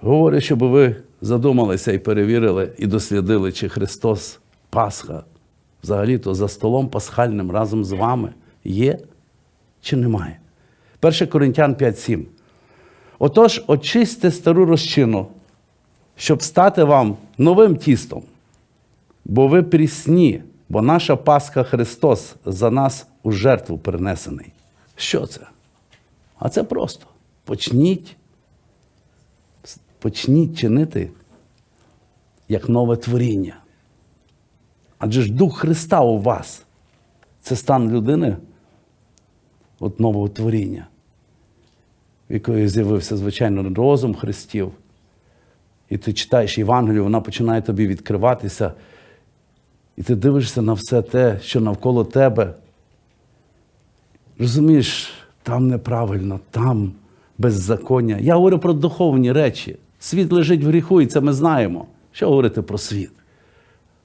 Говорю, щоб ви задумалися і перевірили, і дослідили, чи Христос Пасха взагалі-то за столом пасхальним разом з вами є чи немає. 1 Коринтян 5.7. Отож, очисьте стару розчину, щоб стати вам новим тістом, бо ви прісні, бо наша Пасха Христос за нас у жертву принесений. Що це? А це просто. Почніть, почніть чинити як нове творіння. Адже ж Дух Христа у вас це стан людини от нового творіння, в якої з'явився, звичайно, розум Христів. І ти читаєш Євангелію, вона починає тобі відкриватися, і ти дивишся на все те, що навколо тебе. Розумієш, там неправильно, там беззаконня. Я говорю про духовні речі. Світ лежить в гріху, і це ми знаємо. Що говорити про світ?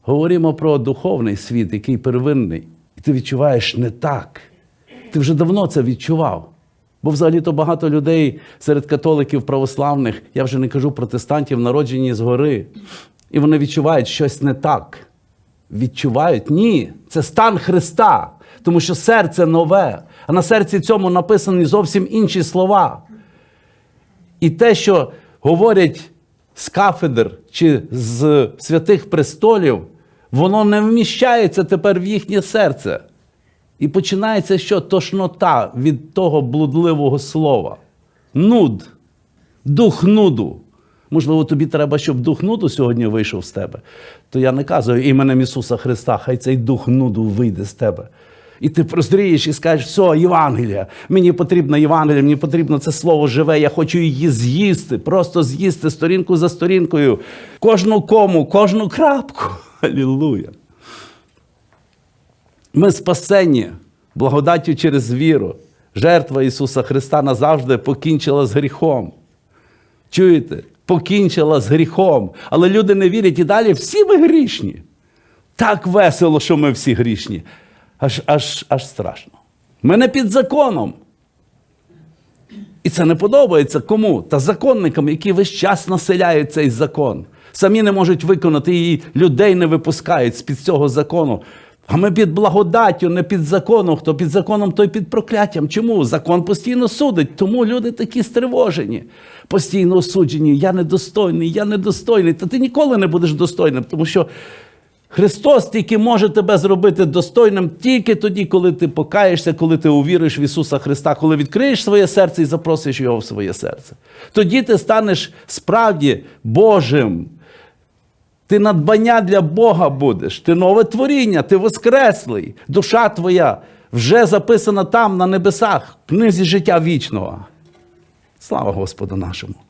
Говоримо про духовний світ, який первинний. І ти відчуваєш не так. Ти вже давно це відчував. Бо взагалі-то багато людей серед католиків православних, я вже не кажу протестантів, народжені згори. І вони відчувають щось не так. Відчувають? Ні, це стан Христа, тому що серце нове, а на серці цьому написані зовсім інші слова. І те, що говорять з кафедр чи з святих престолів, воно не вміщається тепер в їхнє серце. І починається що? Тошнота від того блудливого слова. Нуд, дух нуду. Можливо, тобі треба, щоб дух нуду сьогодні вийшов з тебе. То я не казую іменем Ісуса Христа, хай цей дух нуду вийде з тебе. І ти прозрієш і скажеш, все, Євангелія, мені потрібна Євангелія, мені потрібно це слово живе, я хочу її з'їсти, просто з'їсти сторінку за сторінкою, кожну кому, кожну крапку. Алілуя. Ми спасені благодаттю через віру. Жертва Ісуса Христа назавжди покінчила з гріхом. Чуєте? Покінчила з гріхом. Але люди не вірять і далі всі ми грішні. Так весело, що ми всі грішні. Аж, аж, аж страшно. Не під законом. І це не подобається кому? Та законникам, які весь час населяють цей закон. Самі не можуть виконати і людей не випускають з-під цього закону. А ми під благодаттю, не під законом. Хто під законом, той під прокляттям. Чому? Закон постійно судить, тому люди такі стривожені, постійно осуджені. Я недостойний, я недостойний. Та ти ніколи не будеш достойним, тому що Христос тільки може тебе зробити достойним тільки тоді, коли ти покаєшся, коли ти увіриш в Ісуса Христа, коли відкриєш своє серце і запросиш Його в своє серце. Тоді ти станеш справді Божим. Ти надбання для Бога будеш, ти нове творіння, ти воскреслий. Душа твоя вже записана там, на небесах, в книзі життя вічного. Слава Господу нашому!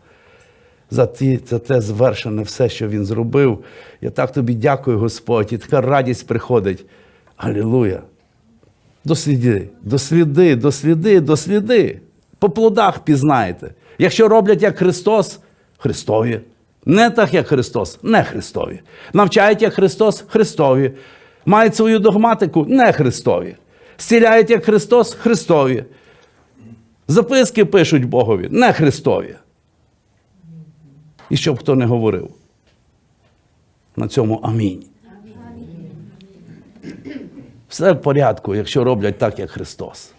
За, ті, за те звершене все, що він зробив. Я так тобі дякую, Господь, і така радість приходить. Алілуя! Досліди, досліди, досліди, досліди. По плодах пізнаєте. Якщо роблять як Христос, Христові. Не так, як Христос, не Христові. Навчають як Христос, Христові. Мають свою догматику, не Христові. Зціляють як Христос, Христові. Записки пишуть Богові, не Христові. І щоб хто не говорив. На цьому амінь. Все в порядку, якщо роблять так, як Христос.